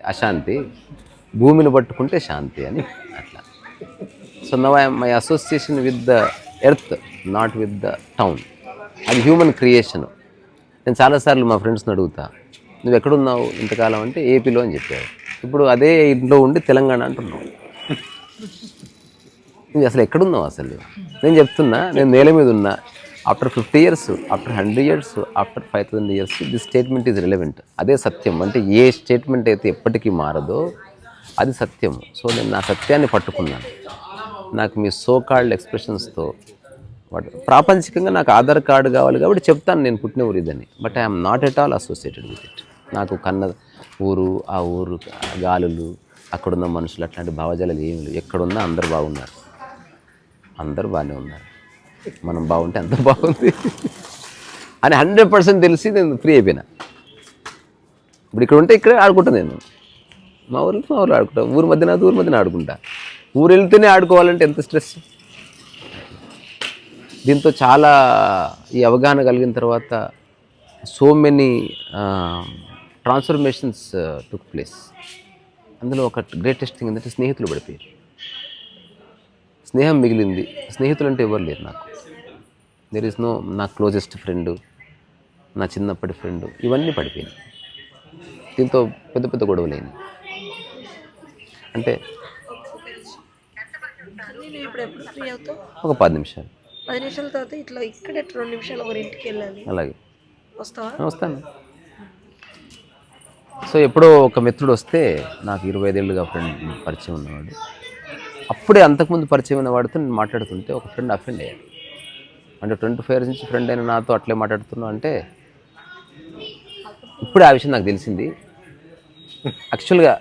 అశాంతి. భూమిని పట్టుకుంటే శాంతి అని అట్లా. So now I my association with the earth not with the town అది హ్యూమన్ క్రియేషన్ నేను చాలాసార్లు మా ఫ్రెండ్స్ని అడుగుతా నువ్వు ఎక్కడున్నావు ఇంతకాలం? అంటే ఏపీలో అని చెప్పావు ఇప్పుడు అదే ఇంట్లో ఉండి తెలంగాణ అంటున్నావు. నువ్వు అసలు ఎక్కడున్నావు అసలు? నేను చెప్తున్నా నేను నేల మీద ఉన్నా. After fifty years after hundred years after five thousand years this statement is relevant అదే సత్యం. అంటే ఏ స్టేట్మెంట్ అయితే ఎప్పటికీ మారదో అది సత్యం. సో నేను నా సత్యాన్ని పట్టుకున్నాను. నాకు మీ సో కాల్డ్ ఎక్స్ప్రెషన్స్తో వాటి ప్రాపంచికంగా నాకు ఆధార్ కార్డు కావాలి కాబట్టి చెప్తాను. నేను పుట్టిన ఊరు ఇదని. But I'm not at all associated with it నాకు కన్న ఊరు ఆ ఊరు గాలులు అక్కడున్న మనుషులు అట్లాంటి భావజాలాలు ఏమి లేవు. ఎక్కడున్నా అందరు బాగున్నారు. అందరూ బాగానే ఉన్నారు. మనం బాగుంటే అంత బాగుంది. అని హండ్రెడ్ పర్సెంట్ తెలిసి నేను ఫ్రీ అయిపోయినా. ఇప్పుడు ఇక్కడ ఉంటే ఇక్కడే ఆడుకుంటా నేను. మా ఊర్లో మా ఊర్లో ఆడుకుంటా. ఊరి మధ్యన ఊరి మధ్యన ఆడుకుంటా. ఊరు వెళ్తేనే ఆడుకోవాలంటే ఎంత స్ట్రెస్ దీంతో చాలా ఈ అవగాహన కలిగిన తర్వాత so many transformations took place అందులో ఒక గ్రేటెస్ట్ థింగ్ ఏంటంటే స్నేహితులు పడిపోయారు. స్నేహం మిగిలింది. స్నేహితులు అంటే ఎవరు లేరు నాకు. దెర్ ఇస్ నో నా క్లోజెస్ట్ ఫ్రెండ్ నా చిన్నప్పటి ఫ్రెండ్ ఇవన్నీ పడిపోయినాయి. దీంతో పెద్ద పెద్ద గొడవలేని అంటే ఒక పది నిమిషాలు. పది నిమిషాల తర్వాత ఇట్లా ఇక్కడే రెండు నిమిషాలు ఒకరి ఇంటికి వెళ్ళాలి? అలాగే. వస్తావా? వస్తాను. సో ఎప్పుడో ఒక మిత్రుడు వస్తే నాకు ఇరవై ఐదేళ్ళుగా ఫ్రెండ్ పరిచయం ఉన్నవాడు. అప్పుడే అంతకుముందు పరిచయం ఉన్న వాడితో నేను మాట్లాడుతుంటే ఒక ఫ్రెండ్ అఫెండ్ అయ్యాడు. అంటే ట్వంటీ ఫైవ్ ఇయర్స్ నుంచి ఫ్రెండ్ అయిన నాతో అట్లే మాట్లాడుతున్నావు అంటే ఇప్పుడే ఆ విషయం నాకు తెలిసింది. యాక్చువల్గా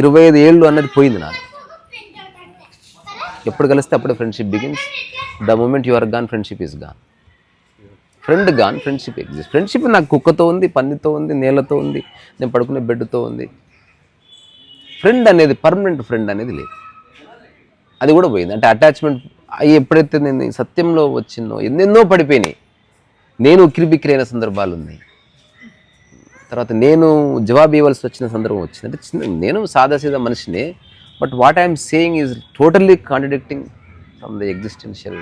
ఇరవై ఐదు ఏళ్ళు అన్నది పోయింది నాకు. ఎప్పుడు కలిస్తే అప్పుడే friendship begins the moment you are gone friendship is gone friend gone friendship exist friendship నాకు కుక్కతో ఉంది పందితో ఉంది నేలతో ఉంది నేను పడుకునే బెడ్తో ఉంది. ఫ్రెండ్ అనేది పర్మనెంట్ ఫ్రెండ్ అనేది లేదు. అది కూడా పోయింది. అంటే అటాచ్మెంట్ అవి ఎప్పుడైతే నేను సత్యంలో వచ్చిందో ఎన్నెన్నో పడిపోయినాయి. నేను ఉక్కిరిబిక్కిరి అయిన సందర్భాలు ఉన్నాయి. తర్వాత నేను జవాబు ఇవ్వాల్సి వచ్చిన సందర్భం వచ్చింది. అంటే చిన్న నేను సాదాసీదా మనిషినే but what I'm saying is totally contradicting from the existential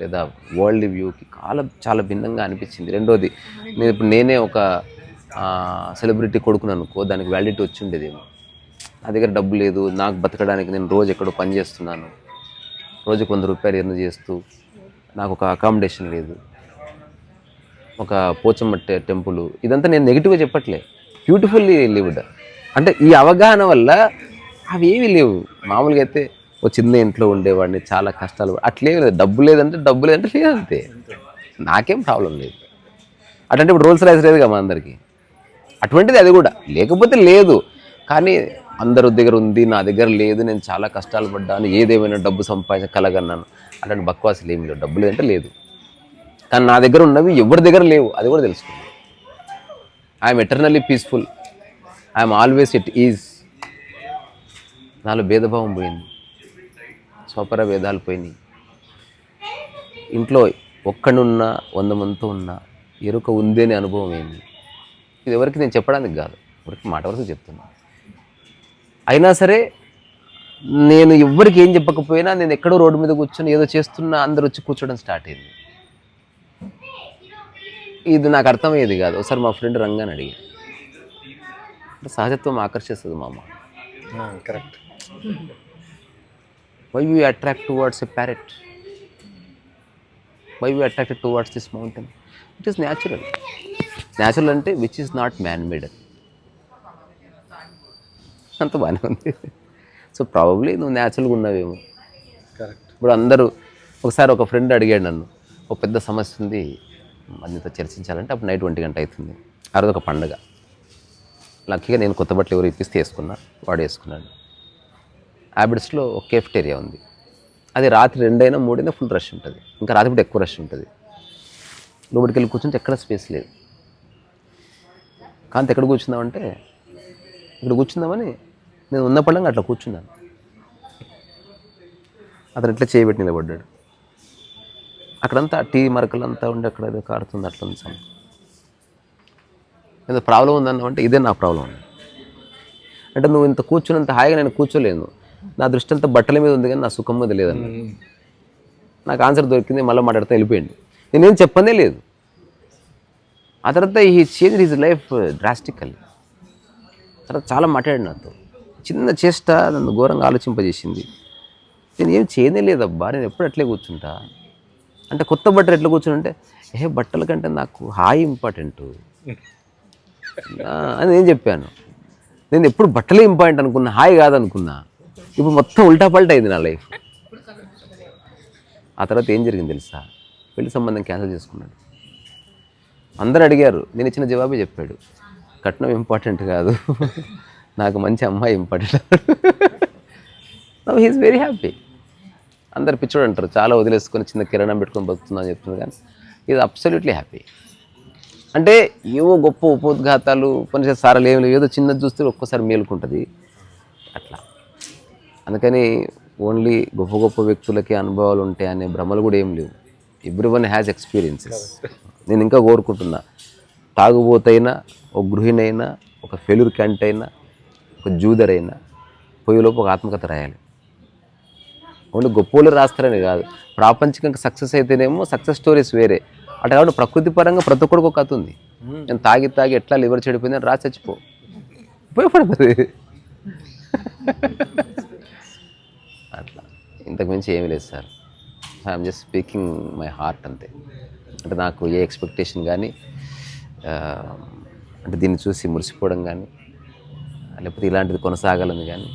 లేదా వరల్డ్ వ్యూకి చాలా చాలా భిన్నంగా అనిపించింది. రెండోది నేను ఇప్పుడు నేనే ఒక సెలబ్రిటీ కొడుకును అనుకో దానికి వ్యాలిడిటీ వచ్చి ఉండేదేమో. నా దగ్గర డబ్బు లేదు నాకు బతకడానికి నేను రోజు ఎక్కడో పని చేస్తున్నాను. రోజు కొంత రూపాయలు ఎర్న్ చేస్తూ నాకు ఒక అకామిడేషన్ లేదు. ఒక పోచమ్మ టెంపుల్ ఇదంతా నేను నెగిటివ్గా చెప్పట్లే. బ్యూటిఫుల్లీ లివ్డ్ అంటే ఈ అవగాహన వల్ల అవి ఏవి లేవు. మామూలుగా అయితే ఓ చిన్న ఇంట్లో ఉండేవాడిని చాలా కష్టాలు అట్లే లేదు. డబ్బు లేదంటే డబ్బు లేదంటే లేదంతే నాకేం ప్రాబ్లం లేదు. అటంటే ఇప్పుడు రోల్స్ రైస్ లేదు కదా మా అందరికీ అటువంటిది అది కూడా. లేకపోతే లేదు. కానీ అందరి దగ్గర ఉంది నా దగ్గర లేదు నేను చాలా కష్టాలు పడ్డాను ఏదేమైనా డబ్బు సంపాదించ కలగన్నాను బక్వాసులు ఏమి లేవు. డబ్బు లేదంటే లేదు. కానీ నా దగ్గర ఉన్నవి ఎవరి దగ్గర లేవు అది కూడా తెలుసుకుంది. I'm eternally peaceful I'm always it is నాలో భేదభావం పోయింది. స్వపర భేదాలు పోయినాయి. ఇంట్లో ఒక్కడున్నా వంద మందితో ఉన్నా ఎరుక ఉంది అనే అనుభవం ఏంది? ఇది ఎవరికి నేను చెప్పడానికి కాదు. ఎవరికి మాట వరకు చెప్తున్నా. అయినా సరే నేను ఎవ్వరికి ఏం చెప్పకపోయినా నేను ఎక్కడో రోడ్డు మీద కూర్చొని ఏదో చేస్తున్నా అందరు వచ్చి కూర్చోవడం స్టార్ట్ అయింది. ఇది నాకు అర్థమయ్యేది కాదు. ఒకసారి మా ఫ్రెండ్ రంగాని అడిగా. సహజత్వం ఆకర్షిస్తుంది మామ. Correct. Why you attract towards a parrot why you attracted towards this mountain it is natural natural అంటే which is not man made అంత బాగానే ఉంది. సో ప్రాబబ్లీ నువ్వు న్యాచురల్గా ఉన్నావేమో. కరెక్ట్ ఇప్పుడు అందరూ ఒకసారి ఒక ఫ్రెండ్ అడిగాడు నన్ను ఒక పెద్ద సమస్య ఉంది మనతో చర్చించాలంటే అప్పుడు నైట్ ఒంటి గంట అవుతుంది. ఆ రోజు ఒక పండుగ. లక్కీగా నేను కొత్త బట్టలు ఎవరు ఇప్పిస్తే వేసుకున్నా వాడు వేసుకున్నాడు. హ్యాబిట్స్లో ఒక కేఫ్టేరియా ఉంది. అది రాత్రి రెండైనా మూడైనా ఫుల్ రష్ ఉంటుంది. ఇంకా రాత్రిపూట ఎక్కువ రష్ ఉంటుంది. లోపలికి వెళ్ళి కూర్చుంటే ఎక్కడ స్పేస్ లేదు. కాంతి ఎక్కడ కూర్చుందామంటే ఇక్కడ కూర్చుందామని నేను ఉన్న అట్లా కూర్చున్నాను. అతను ఇట్లా చేయబెట్టి నిలబడ్డాడు. అక్కడంతా టీ మరకలంతా ఉండి అక్కడ ఏదో కారుతుంది అట్లా ఉంది సమయం ఏదో ప్రాబ్లం ఉందన్నామంటే ఇదే నా ప్రాబ్లం. ఉంది అంటే నువ్వు ఇంత కూర్చున్నంత హాయిగా నేను కూర్చోలేను. నా దృష్టి అంతా బట్టల మీద ఉంది కానీ నా సుఖం మీద లేదన్న నాకు ఆన్సర్ దొరికింది మళ్ళీ మాట్లాడితే వెళ్ళిపోయింది నేనేం చెప్పనే లేదు. ఆ తర్వాత ఈ చేంజ్ హిజ్ లైఫ్ డ్రాస్టికల్ తర్వాత చాలా మాట్లాడినాతో చిన్న చేష్ట నన్ను ఘోరంగా ఆలోచింపజేసింది. నేను ఏం చేయనే లేదబ్బా నేను ఎప్పుడు అట్లే కూర్చుంటా? అంటే కొత్త బట్టలు ఎట్లా కూర్చుంటే ఏ బట్టల కంటే నాకు హాయి ఇంపార్టెంట్. అని నేను చెప్పాను. నేను ఎప్పుడు బట్టలే ఇంపార్టెంట్ అనుకున్నా హాయి కాదనుకున్నా. ఇప్పుడు మొత్తం ఉల్టా పల్టా అయింది నా లైఫ్. ఆ తర్వాత ఏం జరిగింది తెలుసా? పెళ్ళి సంబంధం క్యాన్సిల్ చేసుకున్నాడు. అందరు అడిగారు నేను ఇచ్చిన జవాబే చెప్పాడు. కట్నం ఇంపార్టెంట్ కాదు. నాకు మంచి అమ్మాయి important. Now he's very happy అందరు పిచ్చోడు అంటారు చాలా వదిలేసుకొని చిన్న కిరణం పెట్టుకొని బతుకుతున్నా అని చెప్తున్నారు కానీ ఇది అబ్సల్యూట్లీ హ్యాపీ అంటే ఏవో గొప్ప ఉపోద్ఘాతాలు పని సారాలు ఏమి లేవు. ఏదో చిన్నది చూస్తే ఒక్కోసారి మేలుకుంటుంది. అట్లా. అందుకని ఓన్లీ గొప్ప గొప్ప వ్యక్తులకి అనుభవాలు ఉంటాయి అనే భ్రమలు కూడా ఏం లేవు. ఎవ్రీ వన్ హ్యాస్ ఎక్స్పీరియన్సెస్ నేను ఇంకా కోరుకుంటున్నా తాగుబోతైనా ఒక గృహిణైనా ఒక ఫెయిల్యూర్ క్యాంట్ అయినా ఒక జూదర్ అయినా పొయ్యిలోపు ఒక ఆత్మకథ రాయాలి. ఓన్లీ గొప్పోళ్ళు రాస్తారని కాదు. ప్రాపంచికంగా సక్సెస్ అయితేనేమో సక్సెస్ స్టోరీస్ వేరే. అటు కాబట్టి ప్రకృతి పరంగా ప్రతి ఒక్కడికి ఒక కథ ఉంది. నేను తాగి తాగి ఎట్లా లివర్ చెడిపోయిందని రాసి చచ్చిపో. ఉపయోగపడుతుంది అట్లా. ఇంతకు మించి ఏమీ లేదు sir. I'm just speaking my heart అంతే. అంటే నాకు ఏ ఎక్స్పెక్టేషన్ కానీ అంటే దీన్ని చూసి మురిసిపోవడం కానీ లేకపోతే ఇలాంటిది కొనసాగలను కానీ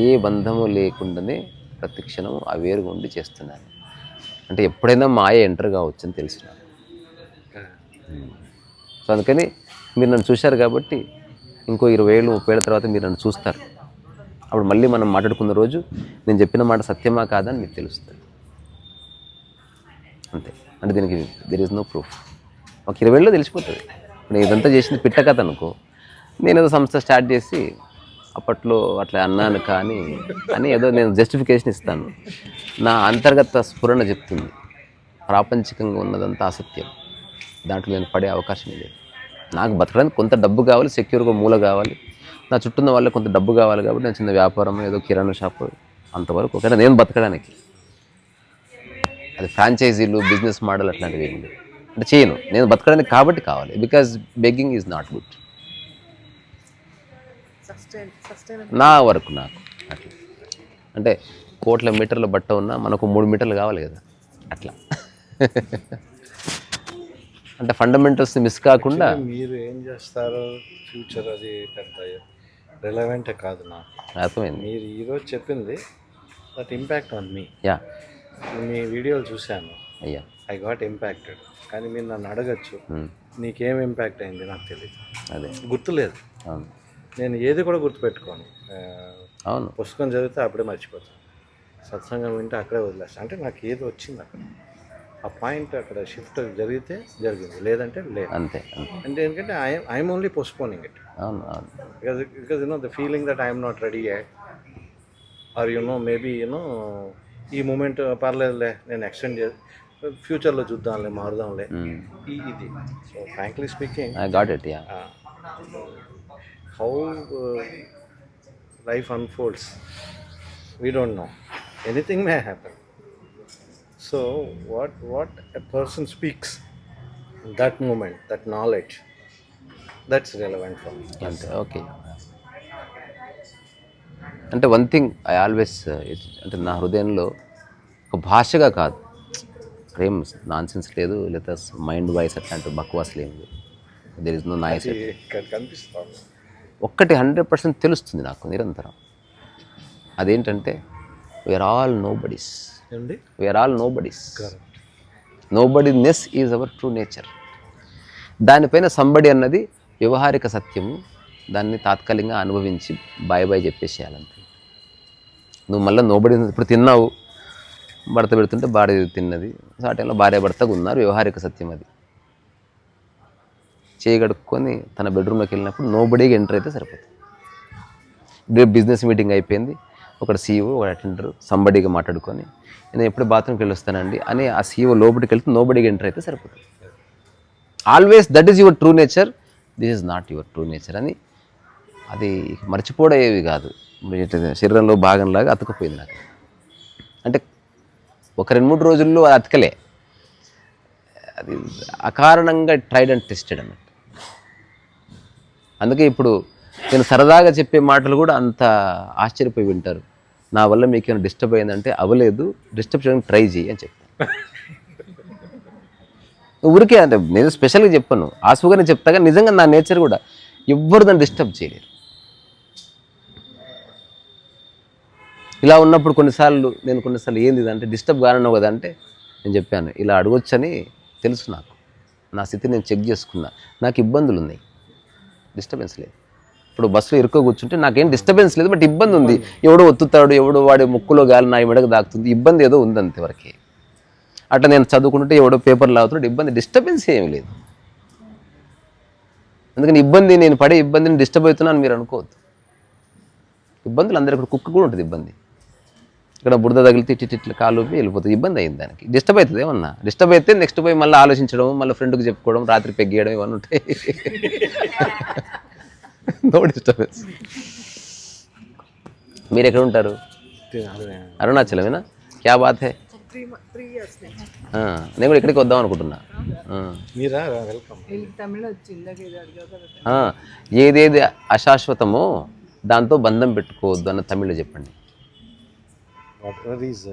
ఏ బంధము లేకుండానే ప్రతి క్షణం ఆ వేరుగా ఉండి చేస్తున్నాను అంటే ఎప్పుడైనా మాయ ఎంటర్ కావచ్చు అని తెలిసిన సో అందుకని మీరు నన్ను చూశారు కాబట్టి ఇంకో ఇరవై ఏళ్ళు ముప్పై ఏళ్ళ తర్వాత మీరు నన్ను చూస్తారు. అప్పుడు మళ్ళీ మనం మాట్లాడుకున్న రోజు నేను చెప్పిన మాట సత్యమా కాదని మీకు తెలుస్తుంది. అంతే. అంటే దీనికి దెర్ ఇస్ నో ప్రూఫ్ ఒక ఇరవై ఏళ్ళలో తెలిసిపోతుంది. నేను ఇదంతా చేసింది పిట్ట కథ అనుకో. నేను ఏదో సంస్థ స్టార్ట్ చేసి అప్పట్లో అట్లా అన్నాను కానీ అని ఏదో నేను జస్టిఫికేషన్ ఇస్తాను. నా అంతర్గత స్ఫురణ చెప్తుంది. ప్రాపంచికంగా ఉన్నదంతా అసత్యం. దాంట్లో నేను పడే అవకాశం లేదు నాకు బతకడానికి కొంత డబ్బు కావాలి సెక్యూర్గా మూల కావాలి. నా చుట్టూ ఉన్న వాళ్ళకి కొంత డబ్బు కావాలి కాబట్టి నేను చిన్న వ్యాపారం ఏదో కిరాణా షాప్ అంతవరకు ఒకటే. నేను బతకడానికి. అది ఫ్రాంచైజీలు బిజినెస్ మోడల్ అట్లాంటివి ఏమి అంటే చేయను. నేను బతకడానికి కాబట్టి కావాలి. Because begging is not good నా వరకు నాకు అట్లా. అంటే కోట్ల మీటర్ల బట్ట ఉన్నా మనకు మూడు మీటర్లు కావాలి కదా అట్లా. అంటే ఫండమెంటల్స్ని మిస్ కాకుండా మీరు ఏం చేస్తారో ఫ్యూచర్ అది పెద్ద రిలవెంట్ కాదు నాకు. అర్థమైంది. మీరు ఈరోజు చెప్పింది that impact on me yeah. మీ వీడియోలు చూశాను. అయ్యా. ఐ గాట్ ఇంపాక్టెడ్ కానీ మీరు నన్ను అడగచ్చు. నీకేం ఇంపాక్ట్ అయింది నాకు తెలియదు అదే. గుర్తులేదు. అవును. నేను ఏది కూడా గుర్తుపెట్టుకోను. అవును. పుస్తకం చదివితే అప్పుడే మర్చిపోతాను. సత్సంగం వింటే అక్కడే వదిలేస్తాను అంటే నాకు ఏది వచ్చింది అక్కడ? ఆ పాయింట్ అక్కడ షిఫ్ట్ జరిగితే జరిగింది. లేదంటే లేదు. అంతే అంటే ఎందుకంటే I I'm only postponing it. అవును feeling that I am not ready yet or you know maybe you know ఈ మూమెంట్ పర్లేదులే నేను ఎక్స్టెండ్ చే ఫ్యూచర్లో చూద్దాంలే మారుదాంలే. ఈ ఇది. So frankly speaking I got it yeah how life unfolds we don't know anything may happen so what what a person speaks that moment that knowledge that's relevant for అంతే okay అంటే one thing I always అంటే నా హృదయంలో ఒక భాషగా కాదు. ఏం non sense లేదు లేదా మైండ్ వాయిస్ అట్లాంటి బక్వాస్ లేదు దెర్ ఇస్ నో నాయిస్ కనిపిస్తాను ఒక్కటి హండ్రెడ్ పర్సెంట్ తెలుస్తుంది నాకు నిరంతరం. అదేంటంటే we're all nobodies we're all nobodies nobodyness is our true nature దానిపైన సంబడి అన్నది వ్యవహారిక సత్యము. దాన్ని తాత్కాలికంగా అనుభవించి బాయ్ బాయ్ చెప్పేసేయాలంతే. నువ్వు మళ్ళీ నోబడి ఇప్పుడు తిన్నావు? భర్త పెడుతుంటే భార్య తిన్నది. సో ఆ టైంలో భార్య భర్తగా ఉన్నారు. వ్యవహారిక సత్యం అది. చేయగడుక్కొని తన బెడ్రూమ్లోకి వెళ్ళినప్పుడు నోబడీగా ఎంటర్ అయితే సరిపోతుంది. రేపు బిజినెస్ మీటింగ్ అయిపోయింది. ఒకడు సీఈఓ ఒక అటెండర్ సంబడిగా మాట్లాడుకొని నేను ఎప్పుడు బాత్రూమ్కి వెళ్ళి వస్తానండి అని ఆ సీఈఓ లోపలికి వెళ్తే నోబడీగా ఎంటర్ అయితే సరిపోతుంది. Always that is your true nature this is not your true nature అని అది మర్చిపోడేవి కాదు. శరీరంలో భాగంలాగా అతుకుపోయింది నాకు. అంటే ఒక రెండు మూడు రోజుల్లో అది అతకలే. అది అకారణంగా ట్రైడ్ అండ్ టెస్టెడ్ అన్నట్టు. అందుకే ఇప్పుడు నేను సరదాగా చెప్పే మాటలు కూడా అంత ఆశ్చర్యపోయి వింటారు. నా వల్ల మీకు ఏమైనా డిస్టర్బ్ అయిందంటే అవ్వలేదు డిస్టర్బ్ చేయడానికి ట్రై చేయి అని చెప్తాను ఊరికే అంటే నేను స్పెషల్గా చెప్పాను ఆసుగానే చెప్తాగా నిజంగా నా నేచర్ కూడా ఎవ్వరు దాన్ని డిస్టర్బ్ చేయలేరు. ఇలా ఉన్నప్పుడు కొన్నిసార్లు నేను కొన్నిసార్లు ఏంది అంటే డిస్టర్బ్ కానన్నావు కదా అంటే నేను చెప్పాను ఇలా అడగొచ్చని తెలుసు నాకు. నా స్థితి నేను చెక్ చేసుకున్నా. నాకు ఇబ్బందులు ఉన్నాయి డిస్టర్బెన్స్ లేదు. ఇప్పుడు బస్సులో ఇరుక్కో కూర్చుంటే నాకేం డిస్టర్బెన్స్ లేదు బట్ ఇబ్బంది ఉంది. ఎవడో ఒత్తుతాడు ఎవడో వాడి ముక్కులో గాలి నా మెడకు దాకుతుంది. ఇబ్బంది ఏదో ఉంది అంతవరకు అట్లా నేను చదువుకుంటుంటే ఎవడో పేపర్లు లాగుతున్నాడు ఇబ్బంది డిస్టర్బెన్స్ ఏమి లేదు. అందుకని ఇబ్బంది నేను పడే ఇబ్బందిని డిస్టర్బ్ అవుతున్నాను మీరు అనుకోవద్దు. ఇబ్బందులు అందరికీ కుక్క కూడా ఉంటుంది ఇబ్బంది. ఇక్కడ బురద తగిలితే ఇట్టి ఇట్లా కాలు వెళ్ళిపోతుంది. ఇబ్బంది అయింది దానికి. డిస్టర్బ్ అవుతుంది ఏమన్నా? డిస్టర్బ్ అయితే నెక్స్ట్ పోయి మళ్ళీ ఆలోచించడం మళ్ళీ ఫ్రెండ్కి చెప్పుకోవడం రాత్రి పెగ్గేయడం ఇవన్నీ ఉంటాయి నో డిస్టర్బెన్స్ మీరు ఎక్కడ ఉంటారు? అరుణాచలమేనా? క్యా బాత్ హే? నేను కూడా ఇక్కడికి వద్దాం అనుకుంటున్నా. ఆ. మీరా? వెల్కమ్. ఆ, ఏదేది అశాశ్వతమో దాంతో బంధం పెట్టుకోవద్దు అన్న తమిళ్ళో చెప్పండి. What is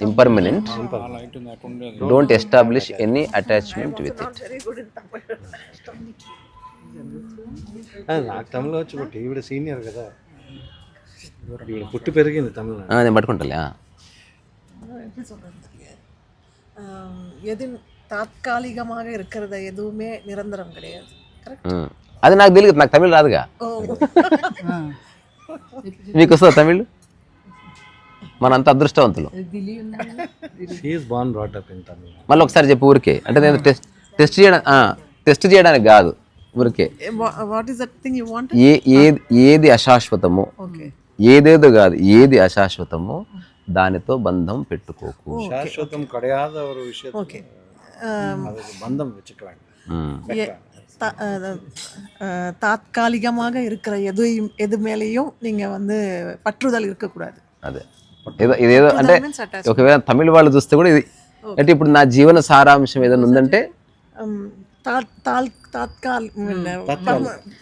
impermanent don't establish any attachment with it very good in Tamil నాకు తమిళ వచ్చి బట్ ఈవిడ సీనియర్ కదా ఈవిడ పుట్టి పెరిగింది తమిళ నేను పట్టుకుంటాలే ఆ. எப்படி சொல்றது ஆம், எது தாத்காலிகமாக இருக்கிறது எதுவுமே நிரந்தரம் கிடையாது கரெக்ட் ఉమ్. అది నాకు తెలియదు నాకు తమిళ్ రాదుగా ஓ మీకు వస్తుందా తమిళ్ మనంత అదృష్టవంతులు she is born brought up in Tamil మళ్ళీ ఒకసారి చెప్పు ఊరికే అంటే నేను టెస్ట్ టెస్ట్ చేయడం టెస్ట్ చేయడానికి కాదు ఊరికే what is that thing you want ఏ ఏది ఏది అశాశ్వతమో ఓకే ఏదేదో కాదు ఏది అశాశ్వతమో దానితో బంధం పెట్టుకోకు శాశ్వతం கிடையாத ஒரு விஷயம் ஓகே அது பந்தம் வச்சுக்கிறாங்க ఉమ్. த- அஹ், அஹ், தாத்காலிகமாக இருக்கிற எதையும் எது மேலேயும் நீங்க வந்து பற்றுதல் இருக்கக்கூடாது అదే ఏదో ఇదేదో అంటే means attachment. ఒకవేళ తమిళ వాళ్ళు చూస్తే కూడా ఇది అంటే ఇప్పుడు నా జీవన సారాంశం ఏదైనా ఉందంటే Um, தாத் dal தாத்கால்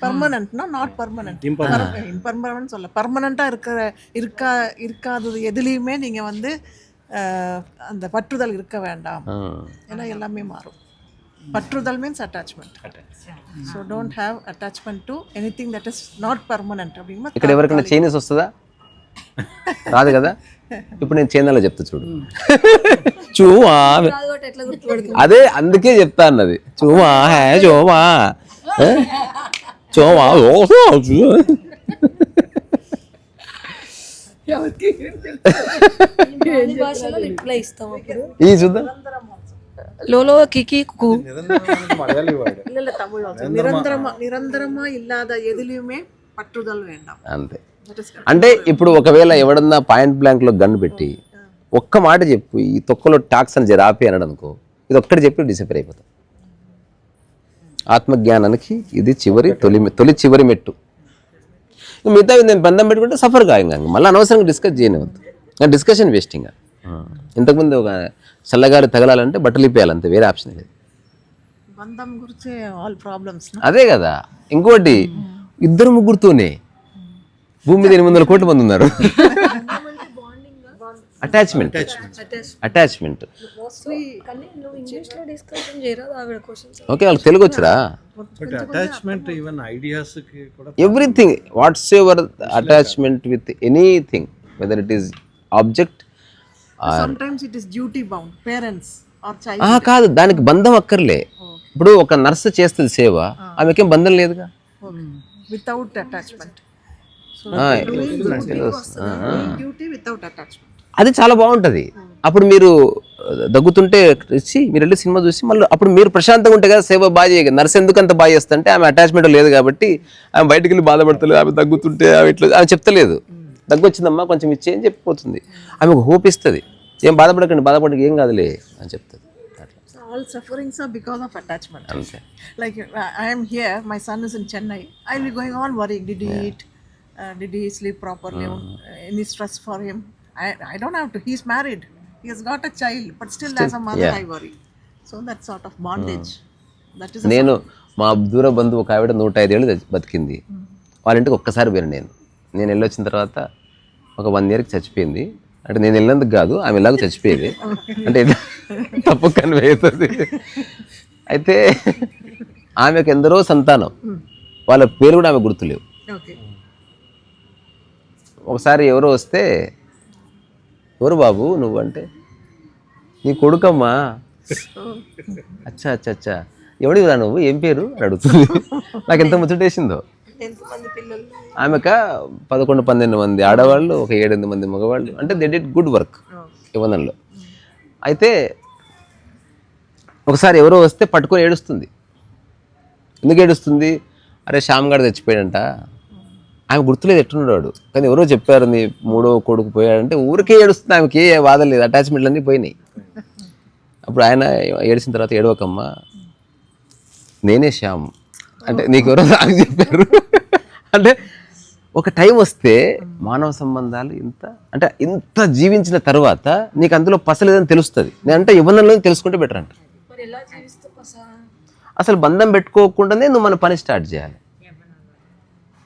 பர்மனன்ட்னா not permanent impermanent சொல்ல பர்மனண்ட்டாக இருக்கிற இருக்கா இருக்காதது எதுலேயுமே நீங்கள் வந்து அஹ், அந்த பற்றுதல் இருக்க வேண்டாம் ఆ, ஏன்னா எல்லாமே மாறும் பற்றுதல் means attachment so don't have attachment to anything that is not permanent அப்படிங்கும்போது ఇక్కడ ఎవరికైనా చైనీస్ వస్తుందా రాదు కదా ఇప్పుడు నేను చేందాలో చెప్తా చూడు. చూవా. అదే అందుకే చెప్తా అన్నది. చూవా హే చూవా. చూవా ఈ చూద్దాం. లోలో కికి నిరంతరమా నిరంతరమా ఇల్లాద పట్టుదల వేండాం అంతే. అంటే ఇప్పుడు ఒకవేళ ఎవడన్నా పాయింట్ బ్లాంక్లో గన్ పెట్టి ఒక్క మాట చెప్పు ఈ తొక్కలో టాక్స్ అని జరాపి అనడం అనుకో ఇది ఒక్కటి చెప్పి డిసపేర్ అయిపోతాం. ఆత్మజ్ఞానానికి ఇది చివరి తొలి తొలి చివరి మెట్టు. మిగతా నేను బంధం పెట్టుకుంటే సఫర్ కాయం ఇంకా మళ్ళీ అనవసరంగా డిస్కస్ చేయనివద్దు డిస్కషన్ వేస్టింగ్ ఇంతకుముందు ఒక చల్లగాలి తగలాలంటే బట్టలు ఇప్పేయాలి అంతే వేరే ఆప్షన్ లేదు. బంధం గురించి ఆల్ ప్రాబ్లమ్స్ అదే కదా. ఇంకోటి ఇద్దరు ముగ్గురుతోనే భూమి మీద ఎనిమిది వందల కోట్ల మంది ఉన్నారు. అటాచ్మెంట్ అటాచ్మెంట్ ఓకే వాళ్ళకి తెలుగు వచ్చరా బట్ అటాచ్మెంట్ ఈవెన్ ఐడియాస్కి కూడా everything whatsoever attachment with anything whether it is object sometimes it is duty bound parents or child కాదు దానికి బంధం అక్కర్లే. ఇప్పుడు ఒక నర్సు చేస్తుంది సేవ ఆమెకేం బంధం లేదుగా? Without attachment duty without attachment అది చాలా బాగుంటుంది. అప్పుడు మీరు దగ్గుతుంటే ఇచ్చి మీరు వెళ్ళి సినిమా చూసి మళ్ళీ అప్పుడు మీరు ప్రశాంతంగా ఉంటే కదా సేవ బాగా చేయగలరు నర్స్ ఎందుకు అంత బాగా చేస్తుంటే ఆమె అటాచ్మెంట్ లేదు కాబట్టి ఆమె బయటికి వెళ్ళి బాధపడతలేదు ఆమె దగ్గుతుంటే ఆమె ఇట్లా ఆమె చెప్తలేదు. దగ్గు వచ్చిందమ్మా కొంచెం ఇచ్చే అని చెప్పిపోతుంది. ఆమె హోప్ ఇస్తుంది. ఏం బాధపడకండి బాధపడక ఏం కాదులే అని చెప్తుంది. All sufferings are because of attachment అంతే. Like I am here, my son is in Chennai. I'll be going on worrying. Did he eat? Uh, did he sleep properly? Any stress for him? I, I don't have to. He's married. He has got a child but still, as a mother I worry. So that sort of bondage that is a నేను మా దూర బంధువు ఒక ఆవిడ నూట ఐదేళ్ళు చచ్చి- బతికింది. వాళ్ళ ఇంటికి ఒక్కసారి పోయాను నేను. నేను వెళ్ళొచ్చిన తర్వాత ఒక వన్ ఇయర్కి చచ్చిపోయింది. అంటే నేను వెళ్ళినందుకు కాదు ఆమె ఎలాగో చచ్చిపోయేది. అంటే తప్పు కనివేస్తుంది అయితే ఆమెకు ఎందరో సంతానం. వాళ్ళ పేరు కూడా ఆమె గుర్తులేవు. ఒకసారి ఎవరో వస్తే ఎవరు బాబు నువ్వు అంటే నీ కొడుకమ్మా? అచ్చా అచ్చా అచ్చా. ఎవడిరా నువ్వు? ఏం పేరు? అని అడుగుతుంది. నాకు ఎంత ముచ్చటేసిందో. ఆమెక పదకొండు పన్నెండు మంది ఆడవాళ్ళు ఒక ఏడెనిమిది మంది మగవాళ్ళు. అంటే దే డిడ్ గుడ్ వర్క్ యువనంలో అయితే ఒకసారి ఎవరో వస్తే పట్టుకొని ఏడుస్తుంది. ఎందుకు ఏడుస్తుంది? అరే శ్యామ్ గారు చచ్చిపోయాడంట ఆమె గుర్తులేదు ఎట్టున్నాడు కానీ ఎవరో చెప్పారు నీ మూడో కొడుకు పోయాడంటే ఊరికే ఏడుస్తుంది ఆమెకి ఏ బాధ లేదు అటాచ్మెంట్లు అన్నీ పోయినాయి. అప్పుడు ఆయన ఏడిసిన తర్వాత ఏడవకమ్మా నేనే శ్యామ్. అంటే నీకు ఎవరో నాకు చెప్పారు. అంటే ఒక టైం వస్తే మానవ సంబంధాలు ఇంత అంటే ఇంత జీవించిన తర్వాత నీకు అందులో పసలేదని తెలుస్తుంది. నేను అంటే ఇవ్వడంలో తెలుసుకుంటే బెటర్ అంట. అసలు బంధం పెట్టుకోకుండానే నువ్వు మన పని స్టార్ట్ చేయాలి.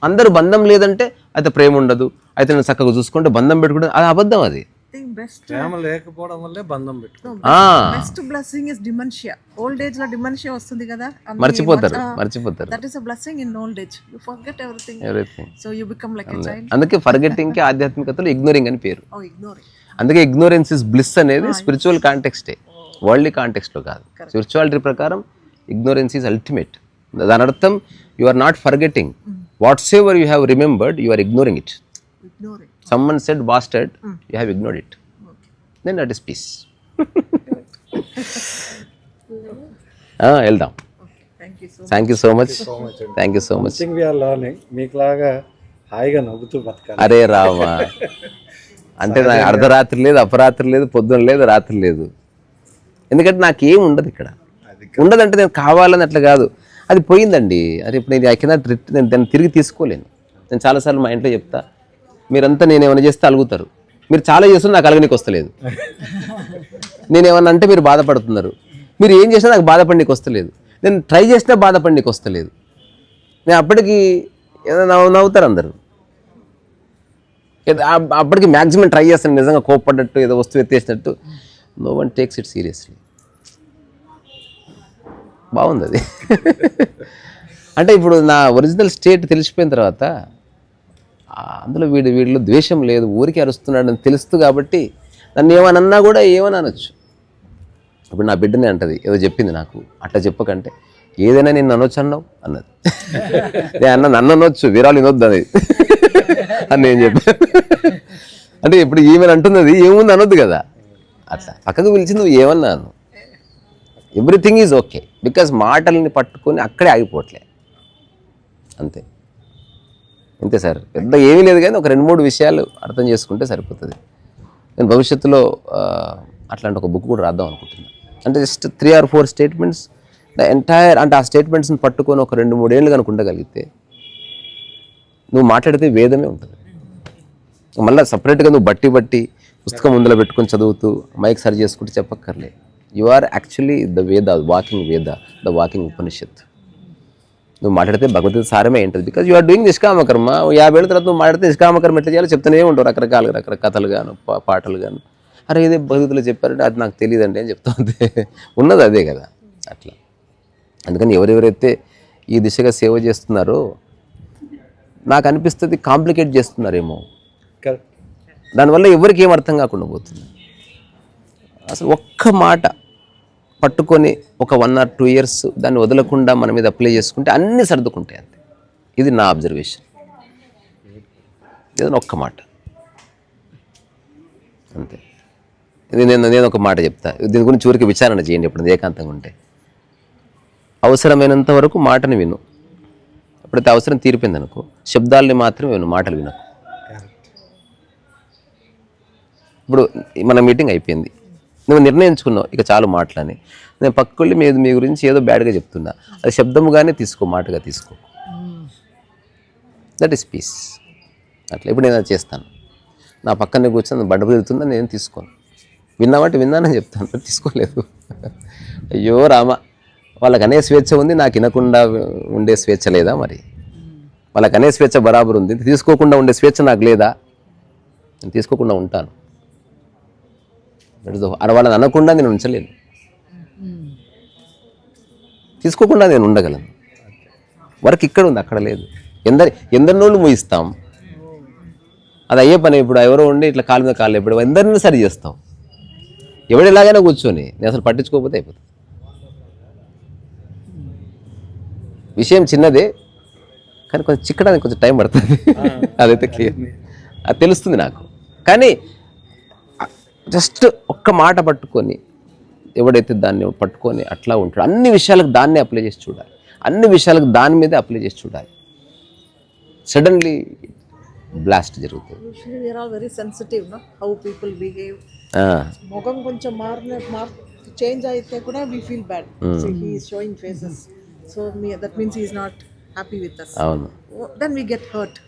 అందరూ బంధం లేదంటే అయితే ప్రేమ ఉండదు. అయితే నేను చక్కగా చూసుకుంటే బంధం పెట్టుకుంటే అది అబద్ధం అది. ప్రేమ లేకపోవడం వల్లే బంధం best blessing is dementia old ఏజ్లో డిమెన్షియా వస్తుంది కదా మర్చిపోతారు మర్చి- మర్చిపోతారు. That is a blessing in old age you forget everything everything so you become like a child అందుకే ఫర్గెటింగ్కి ఆధ్యాత్మికతలో ఇగ్నోరింగ్ అని పేరు. ఓ ఇగ్నోర్ అందుకే ఇగ్నోరెన్స్ ఇస్ బ్లిస్ అనేది స్పిరిచువల్ కాంటెక్స్టే వరల్డ్లీ కాంటెక్స్ట్లో కాదు. స్పిరిచువాలిటీ ప్రకారం ఇగ్నోరెన్స్ ఈజ్ అల్టిమేట్ దాని అర్థం you are not forgetting whatsoever you have remembered you are ignoring it someone said bastard you have ignored it then that is peace వెళ్దాం thank you so much thank you so much మీకులాగా హాయిగా నవ్వుతూ బతకాలి. అరే రామా. అంటే నాకు అర్ధరాత్రి లేదు అపరాత్రి లేదు పొద్దున లేదు రాత్రి లేదు. ఎందుకంటే నాకు ఏం ఉండదు ఇక్కడ. ఉండదంటే నేను కావాలని అట్లా కాదు. అది పోయిందండి. అది ఇప్పుడు నేను ఐ కెనాట్ నేను దాన్ని తిరిగి తీసుకోలేను. నేను చాలాసార్లు మా ఇంట్లో చెప్తా మీరంతా నేను ఏమైనా చేస్తే అలుగుతారు. మీరు చాలా చేస్తున్నా నాకు అలగనీకి వస్తలేదు. నేనేమన్నా అంటే మీరు బాధపడుతున్నారు. మీరు ఏం చేసినా నాకు బాధపడికి వస్తలేదు. నేను ట్రై చేసినా బాధపడనీకి వస్తలేదు. నేను అప్పటికి ఏదో నవ్వు నవ్వుతారు అందరు. ఏదో అప్పటికి మ్యాక్సిమం ట్రై చేస్తాను నిజంగా కోప్పడ్డట్టు ఏదో వస్తువు ఎత్తేసినట్టు. No one takes it seriously. బాగుంది అది అంటే ఇప్పుడు నా ఒరిజినల్ స్టేట్ తెలిసిపోయిన తర్వాత అందులో వీడు వీడిలో ద్వేషం లేదు ఊరికి అరుస్తున్నాడు అని తెలుస్తూ కాబట్టి నన్ను ఏమనన్నా కూడా ఏమని అనొచ్చు ఇప్పుడు నా బిడ్డనే అంటది ఏదో చెప్పింది నాకు అట్లా చెప్పకంటే ఏదైనా నేను అనొచ్చు అన్నావు? అన్నది. నేను అన్న నన్ను అనొచ్చు వీరాలు వినొద్దు అది అని నేను చెప్పాను అంటే ఇప్పుడు ఈమెను అంటున్నది ఏముంది అనొద్దు కదా. అట్లా పక్కకు పిలిచి నువ్వు ఏమన్నాను? ఎవ్రీథింగ్ ఈజ్ ఓకే బికాజ్ మాటల్ని పట్టుకొని అక్కడే ఆగిపోవట్లే. అంతే. అంతే సార్. పెద్ద ఏమీ లేదు కానీ ఒక రెండు మూడు విషయాలు అర్థం చేసుకుంటే సరిపోతుంది. నేను భవిష్యత్తులో అట్లాంటి ఒక బుక్ కూడా రాద్దాం అనుకుంటున్నాను అంటే just three or four statements the entire అంటే ఆ స్టేట్మెంట్స్ని పట్టుకొని ఒక రెండు మూడేళ్ళు కనుక ఉండగలిగితే నువ్వు మాట్లాడితే వేదమే ఉంటుంది. మళ్ళీ సపరేట్గా నువ్వు బట్టి బట్టి పుస్తకం ముందులో పెట్టుకొని చదువుతూ మైక్ సరి చేసుకుంటూ చెప్పక్కర్లే. You are actually the Veda walking Veda the walking Upanishad నువ్వు మాట్లాడితే భగవద్గీత సారమే ఉంటుంది బికాజ్ యు ఆర్ డూయింగ్ నిష్కామకర్మ యాభై ఏళ్ళ తర్వాత నువ్వు మాట్లాడితే నిష్కామకర్మ ఎట్లా చేయాలో చెప్తూనే ఉంటావు రకరకాలుగా రకరకాల కథలు గాను పాటలు గాను అరే ఇదే భగవద్గీతలో చెప్పారంటే అది నాకు తెలియదండి అని చెప్తుంది ఉన్నది అదే కదా అట్లా. అందుకని ఎవరెవరైతే ఈ దిశగా సేవ చేస్తున్నారో నాకు అనిపిస్తుంది కాంప్లికేట్ చేస్తున్నారేమో. దానివల్ల ఎవరికి ఏం అర్థం కాకుండా పోతుంది? అసలు ఒక్క మాట పట్టుకొని ఒక వన్ ఆర్ టూ ఇయర్స్ దాన్ని వదలకుండా మన మీద అప్లై చేసుకుంటే అన్నీ సర్దుకుంటాయి అంతే. ఇది నా అబ్జర్వేషన్ ఏదైనా ఒక్క మాట. అంతే. ఇది నేను నేను ఒక మాట చెప్తా. దీని గురించి ఊరికి విచారణ చేయండి ఎప్పుడు ఏకాంతంగా ఉంటే. అవసరమైనంత వరకు మాటని విను. ఎప్పుడైతే అవసరం తీరిపోయింది అనుకో శబ్దాలని మాత్రమే విను మాటలు వినకు. ఇప్పుడు మన మీటింగ్ అయిపోయింది. నువ్వు నిర్ణయించుకున్నావు. ఇక చాలు మాటలని. నేను పక్కళ్ళి మీద మీ గురించి ఏదో బ్యాడ్గా చెప్తున్నా. అది శబ్దముగానే తీసుకో మాటగా తీసుకో. దట్ ఈస్ పీస్ అట్లా ఇప్పుడు నేను అది చేస్తాను. నా పక్కనే కూర్చొని బండ తిరుగుతుందా నేను తీసుకోను. విన్నామంటే విన్నానని చెప్తాను. తీసుకోలేదు. అయ్యో రామ వాళ్ళకి అనే స్వేచ్ఛ ఉంది నాకు వినకుండా ఉండే స్వేచ్ఛ లేదా మరి? వాళ్ళకి అనే స్వేచ్ఛ బరాబర్ ఉంది. తీసుకోకుండా ఉండే స్వేచ్ఛ నాకు లేదా? నేను తీసుకోకుండా ఉంటాను. అక్కడ వాళ్ళని అనకుండా నేను ఉంచలేను. తీసుకోకుండా నేను ఉండగలను. వర్క్ ఇక్కడ ఉంది అక్కడ లేదు. ఎందరి ఎందరినోళ్ళు ముయిస్తాం అది అయ్యే పని ఇప్పుడు ఎవరో ఉండి ఇట్లా కాలు మీద కాలు ఇప్పుడు ఎందరిని సరి చేస్తాం. ఎవడు ఎలాగైనా కూర్చొని నేను అసలు పట్టించుకోకపోతే అయిపోతుంది. విషయం చిన్నదే కానీ కొంచెం చిక్కడానికి కొంచెం టైం పడుతుంది. అదైతే క్లియర్ అది తెలుస్తుంది నాకు. కానీ జస్ట్ ఒక్క మాట పట్టుకొని ఎవడైతే దాన్ని పట్టుకొని అట్లా ఉంటాడు అన్ని విషయాలకు దాన్నే అప్లై చేసి చూడాలి. అన్ని విషయాలకు దాని మీదే అప్లై చేసి చూడాలి. సడన్లీ బ్లాస్ట్ జరుగుతుంది. హౌ పీపుల్ బిహేవ్ ముఖం కొంచెం మారిన మార్ చేంజ్ అయితే కూడా we feel bad he showing faces so me that means is not happy with us అవును. దెన్ వీ గెట్ హర్ట్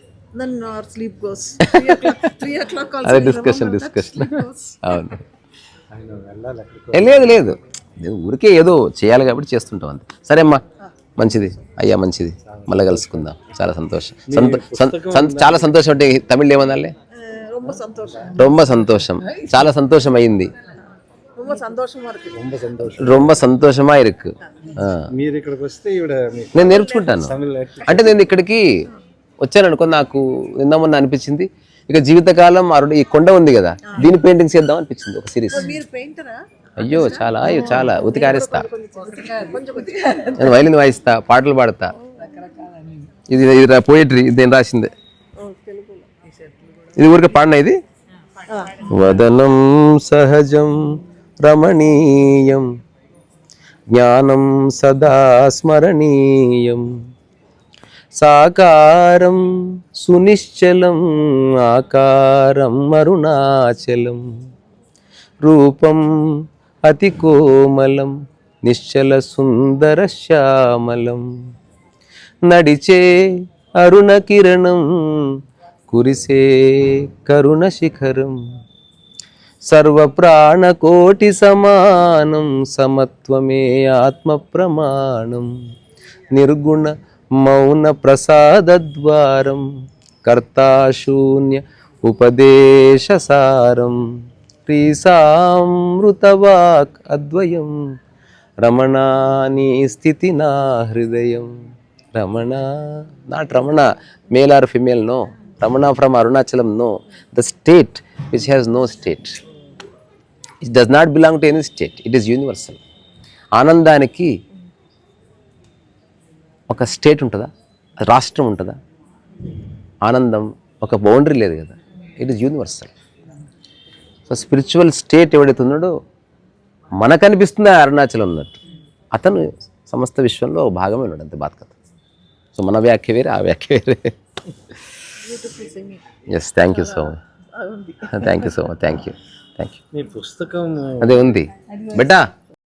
అదే డిస్కషన్ డిస్కషన్ అవును. లేదు లేదు. ఊరికే ఏదో చేయాలి కాబట్టి చేస్తుంటాం అంతే. సరే అమ్మా మంచిది. అయ్యా మంచిది. మళ్ళీ కలుసుకుందాం. చాలా సంతోషం. చాలా సంతోషం అంటే తమిళ ఏమన్నా రొమ్మ సంతోషం. చాలా సంతోషం అయింది. రొమ్మ సంతోషమా నేను నేర్చుకుంటాను. అంటే నేను ఇక్కడికి వచ్చాను అనుకో నాకు నిన్న మొన్న అనిపించింది. ఇక జీవితకాలం అరుడు ఈ కొండ ఉంది కదా దీని పెయింటింగ్స్ చేద్దాం అనిపించింది ఒక సిరీస్ అయ్యో చాలా అయ్యో చాలా. ఉతికారేస్తా నేను వైలిన్ వాయిస్తా పాటలు పాడతా. ఇది ఇది పోయిటరీ నేను రాసిందే. ఇది ఊరికే పాడిన ఇది? వదనం సహజం రమణీయం జ్ఞానం సదా స్మరణీయం. సాకారం సునిశ్చలం ఆకారం అరుణాచలం. రూపం అతి కోమలం నిశ్చల సుందర శ్యామలం. నడిచే అరుణ కిరణం కురిసే కరుణ శిఖరం. సర్వప్రాణకోటి సమానం సమత్వమే ఆత్మ ప్రమాణం. నిర్గుణ మౌన ప్రసాదద్వారం కర్తాశూన్య ఉపదేశసారం శ్రీసామృతవాక్ అద్వయం రమణాని స్థితి నా హృదయం Ramana not Ramana male or female no Ramana from Arunachalam no the state which has no state it does not belong to any state it is universal ఆనందానికి ఒక స్టేట్ ఉంటుందా? రాష్ట్రం ఉంటుందా? ఆనందం ఒక బౌండరీ లేదు కదా. It is universal so spiritual state ఎవడైతే ఉన్నాడో మనకు అనిపిస్తుంది అరుణాచలం ఉన్నట్టు. అతను సమస్త విశ్వంలో ఒక భాగమే ఉన్నాడు అంతే బాధ కథ సో మన వ్యాఖ్య వేరే ఆ వ్యాఖ్య వేరే. Yes thank you so much thank you so much thank you thank you మీ పుస్తకం అదే ఉంది. బెట్టా